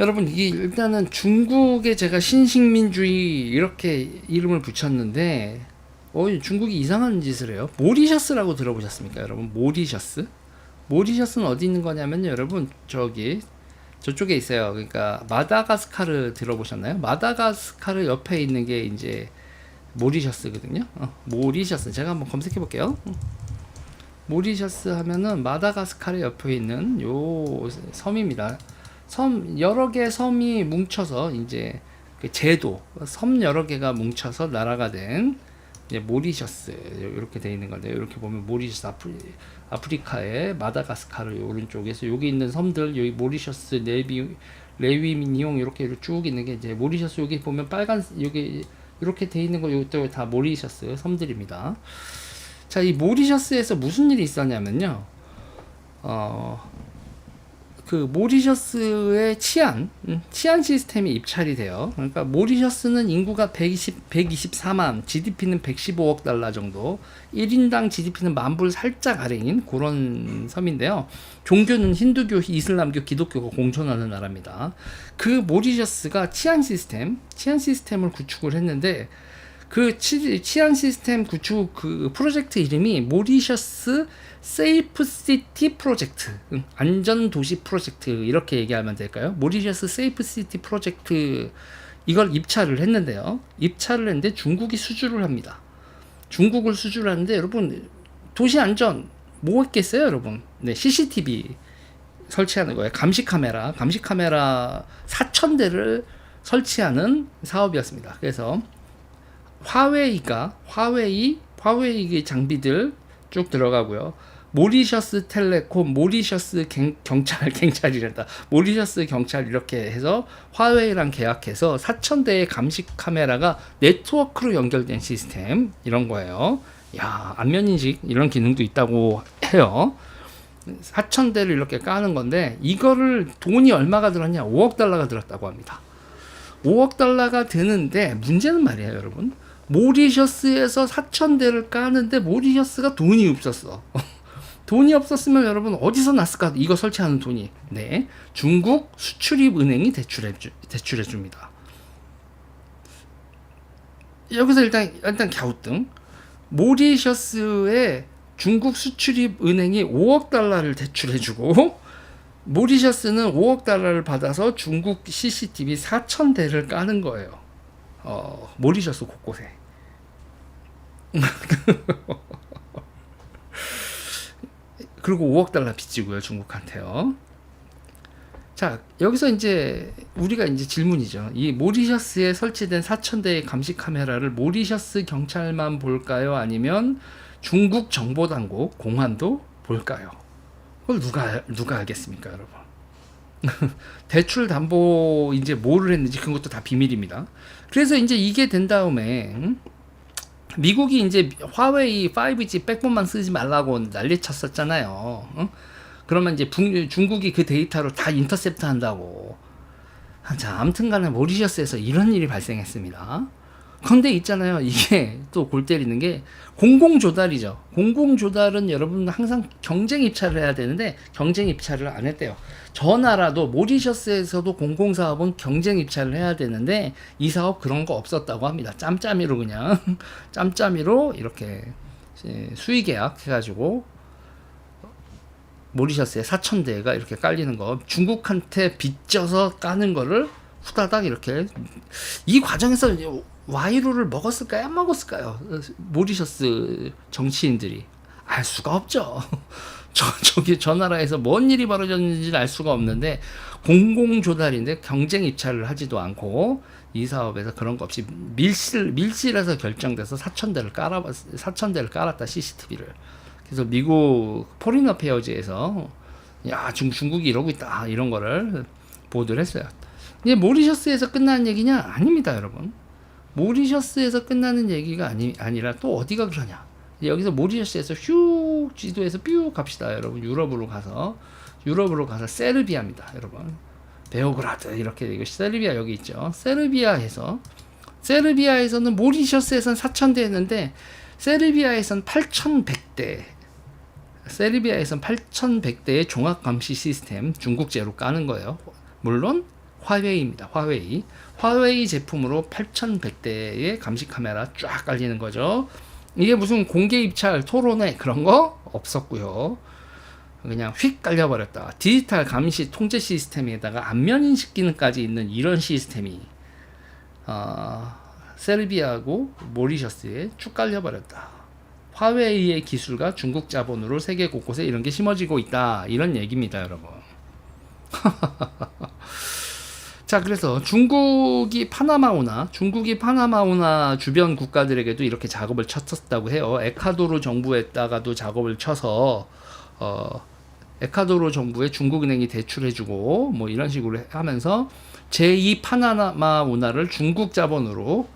여러분 이게 일단은 중국에 제가 신식민주의 이렇게 이름을 붙였는데 어 중국이 이상한 짓을 해요. 모리셔스라고 들어보셨습니까, 여러분? 모리셔스? 모리셔스는 어디 있는 거냐면요, 여러분 저기 저쪽에 있어요. 그러니까 마다가스카르 들어보셨나요? 마다가스카르 옆에 있는 게 이제 모리셔스거든요. 어, 모리셔스 제가 한번 검색해 볼게요. 모리셔스 하면은 마다가스카르 옆에 있는 요 섬입니다. 섬 여러 개 섬이 뭉쳐서 이제 그 제도 섬 여러 개가 뭉쳐서 나라가 된 이제 모리셔스 이렇게 돼 있는 건데 이렇게 보면 모리셔스 아프리, 아프리카의 마다가스카르 오른쪽에서 여기 있는 섬들 여기 모리셔스 레비 레위미니옹 이렇게 쭉 있는 게 이제 모리셔스 여기 보면 빨간 여기 이렇게 돼 있는 거 이것도 다 모리셔스 섬들입니다. 자, 이 모리셔스에서 무슨 일이 있었냐면요. 어, 그 모리셔스의 치안, 음, 치안 시스템이 입찰이 돼요. 그러니까 모리셔스는 인구가 120, 124만, GDP는 115억 달러 정도, 1인당 GDP는 만불 살짝 아래인 그런 섬인데요. 종교는 힌두교, 이슬람교, 기독교가 공존하는 나라입니다. 그 모리셔스가 치안 시스템, 치안 시스템을 구축을 했는데 그 치, 치안 시스템 구축 그 프로젝트 이름이 모리셔스 세이프 시티 프로젝트 응, 안전 도시 프로젝트 이렇게 얘기하면 될까요? 모리셔스 세이프 시티 프로젝트 이걸 입찰을 했는데요. 입찰을 했는데 중국이 수주를 합니다. 중국을 수주를 하는데 여러분 도시 안전 뭐 했겠어요, 여러분? 네, CCTV 설치하는 거예요. 감시 카메라, 감시 카메라 4천 대를 설치하는 사업이었습니다. 그래서 화웨이가 화웨이 화웨이 장비들 쭉 들어가고요. 모리셔스 텔레콤, 모리셔스 경, 경찰, 경찰이란다. 모리셔스 경찰 이렇게 해서 화웨이랑 계약해서 4,000대의 감시 카메라가 네트워크로 연결된 시스템 이런 거예요. 야, 안면 인식 이런 기능도 있다고 해요. 4,000대를 이렇게 까는 건데 이거를 돈이 얼마가 들었냐? 5억 달러가 들었다고 합니다. 5억 달러가 드는데 문제는 말이에요, 여러분. 모리셔스에서 4,000대를 까는데 모리셔스가 돈이 없었어. 돈이 없었으면 여러분 어디서 났을까? 이거 설치하는 돈이. 네. 중국 수출입 은행이 대출해 주, 대출해 줍니다. 여기서 일단 일단 갸우뚱. 모리셔스에 중국 수출입 은행이 5억 달러를 대출해 주고 모리셔스는 5억 달러를 받아서 중국 CCTV 4,000대를 까는 거예요. 어, 모리셔스 곳곳에. 그리고 5억 달러 빚지고요, 중국한테요. 자, 여기서 이제 우리가 이제 질문이죠. 이 모리셔스에 설치된 4,000대의 감시 카메라를 모리셔스 경찰만 볼까요? 아니면 중국 정보당국 공안도 볼까요? 그걸 누가 누가 알겠습니까, 여러분? 대출 담보 이제 뭐를 했는지 그것도 다 비밀입니다. 그래서 이제 이게 된 다음에 음? 미국이 이제 화웨이 5G 백본만 쓰지 말라고 난리 쳤었잖아요. 응? 그러면 이제 북, 중국이 그 데이터로 다 인터셉트 한다고. 자, 아무튼 간에 모리셔스에서 이런 일이 발생했습니다. 근데 있잖아요. 이게 또 골 때리는 게 공공 조달이죠. 공공 조달은 여러분 항상 경쟁 입찰을 해야 되는데 경쟁 입찰을 안 했대요. 저 나라도 모리셔스에서도 공공 사업은 경쟁 입찰을 해야 되는데 이 사업 그런 거 없었다고 합니다. 짬짬이로 그냥 짬짬이로 이렇게 수의 계약 해가지고 모리셔스에 4천 대가 이렇게 깔리는 거 중국한테 빚져서 까는 거를 후다닥 이렇게 이 과정에서 와이로를 먹었을까요? 안 먹었을까요? 모리셔스 정치인들이 알 수가 없죠. 저 저기 저 나라에서 뭔 일이 벌어졌는지 알 수가 없는데 공공 조달인데 경쟁 입찰을 하지도 않고 이 사업에서 그런 거 없이 밀실 밀실에서 결정돼서 4천 대를 깔아 4천 대를 깔았다 CCTV를. 그래서 미국 포린 어페어즈에서 야 중, 중국이 이러고 있다 이런 거를 보도를 했어요. 이게 모리셔스에서 끝나는 얘기냐? 아닙니다, 여러분. 모리셔스에서 끝나는 얘기가 아니, 아니라 또 어디가 그러냐? 여기서 모리셔스에서 휴 지도에서 뾰 갑시다, 여러분. 유럽으로 가서 유럽으로 가서 세르비아입니다, 여러분. 베오그라드 이렇게 이거 세르비아 여기 있죠. 세르비아에서 세르비아에서는 모리셔스에선 4,000대 했는데 세르비아에선 8,100대 세르비아에선 8,100대의 종합 감시 시스템 중국제로 까는 거예요. 물론 화웨이입니다. 화웨이. 화웨이 제품으로 8,100대의 감시 카메라 쫙 깔리는 거죠. 이게 무슨 공개 입찰, 토론회 그런 거 없었고요. 그냥 휙 깔려버렸다. 디지털 감시 통제 시스템에다가 안면 인식 기능까지 있는 이런 시스템이 어, 세르비아하고 모리셔스에 쭉 깔려버렸다. 화웨이의 기술과 중국 자본으로 세계 곳곳에 이런 게 심어지고 있다. 이런 얘기입니다, 여러분. 자, 그래서 중국이 파나마우나, 중국이 파나마우나 주변 국가들에게도 이렇게 작업을 쳤었다고 해요. 에콰도르 정부에다가도 작업을 쳐서, 어, 에콰도르 정부에 중국은행이 대출해주고, 뭐 이런 식으로 하면서 제2 파나마우나를 중국 자본으로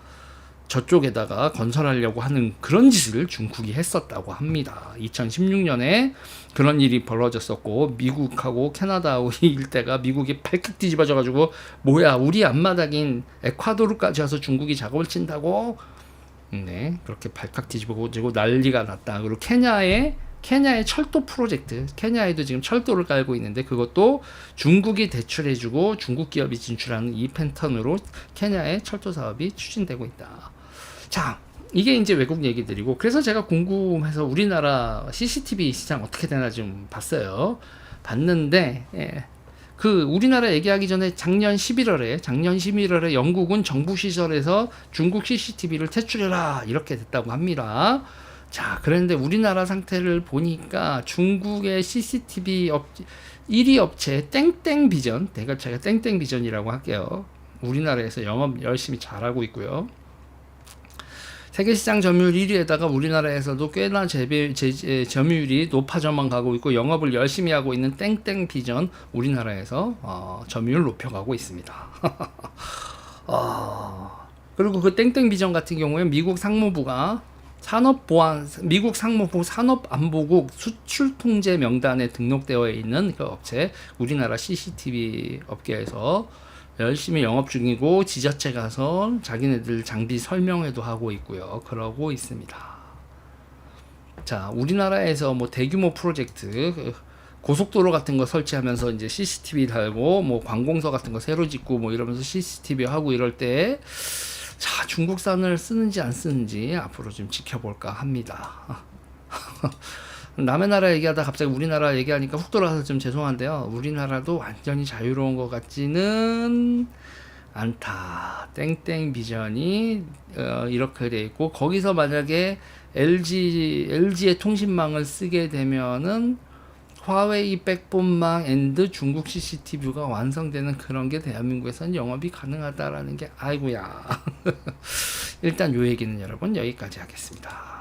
저쪽에다가 건설하려고 하는 그런 짓을 중국이 했었다고 합니다. 2016년에 그런 일이 벌어졌었고 미국하고 캐나다하고 이 일대가 미국이 발칵 뒤집어져 가지고 뭐야 우리 앞마당인 에콰도르까지 와서 중국이 작업을 친다고 네 그렇게 발칵 뒤집어지고 난리가 났다. 그리고 케냐에 케냐의 철도 프로젝트, 케냐에도 지금 철도를 깔고 있는데 그것도 중국이 대출해주고 중국 기업이 진출하는 이 패턴으로 케냐의 철도 사업이 추진되고 있다. 자, 이게 이제 외국 얘기들이고 그래서 제가 궁금해서 우리나라 CCTV 시장 어떻게 되나 좀 봤어요. 봤는데 예. 그 우리나라 얘기하기 전에 작년 11월에 작년 11월에 영국은 정부 시설에서 중국 CCTV를 퇴출해라 이렇게 됐다고 합니다. 자, 그런데 우리나라 상태를 보니까 중국의 CCTV 업 1위 업체 땡땡 비전, 내가 제가 땡땡 비전이라고 할게요. 우리나라에서 영업 열심히 잘하고 있고요. 세계 시장 점유율 1위에다가 우리나라에서도 꽤나 재배, 제, 제, 점유율이 높아져만 가고 있고 영업을 열심히 하고 있는 땡땡 비전 우리나라에서 어, 점유율 높여가고 있습니다. 어, 그리고 그 땡땡 비전 같은 경우에 미국 상무부가 산업보안 미국 상무부 산업안보국 수출통제 명단에 등록되어 있는 그 업체 우리나라 CCTV 업계에서 열심히 영업 중이고 지자체 가서 자기네들 장비 설명회도 하고 있고요. 그러고 있습니다. 자, 우리나라에서 뭐 대규모 프로젝트 그 고속도로 같은 거 설치하면서 이제 CCTV 달고 뭐 관공서 같은 거 새로 짓고 뭐 이러면서 CCTV 하고 이럴 때 자, 중국산을 쓰는지 안 쓰는지 앞으로 좀 지켜볼까 합니다. 남의 나라 얘기하다 갑자기 우리나라 얘기하니까 훅 돌아서 좀 죄송한데요. 우리나라도 완전히 자유로운 것 같지는 않다. 땡땡 비전이 어, 이렇게 돼 있고 거기서 만약에 LG LG의 통신망을 쓰게 되면은 화웨이 백본망 앤드 중국 CCTV가 완성되는 그런 게 대한민국에서는 영업이 가능하다라는 게 아이고야. 일단 요 얘기는 여러분 여기까지 하겠습니다.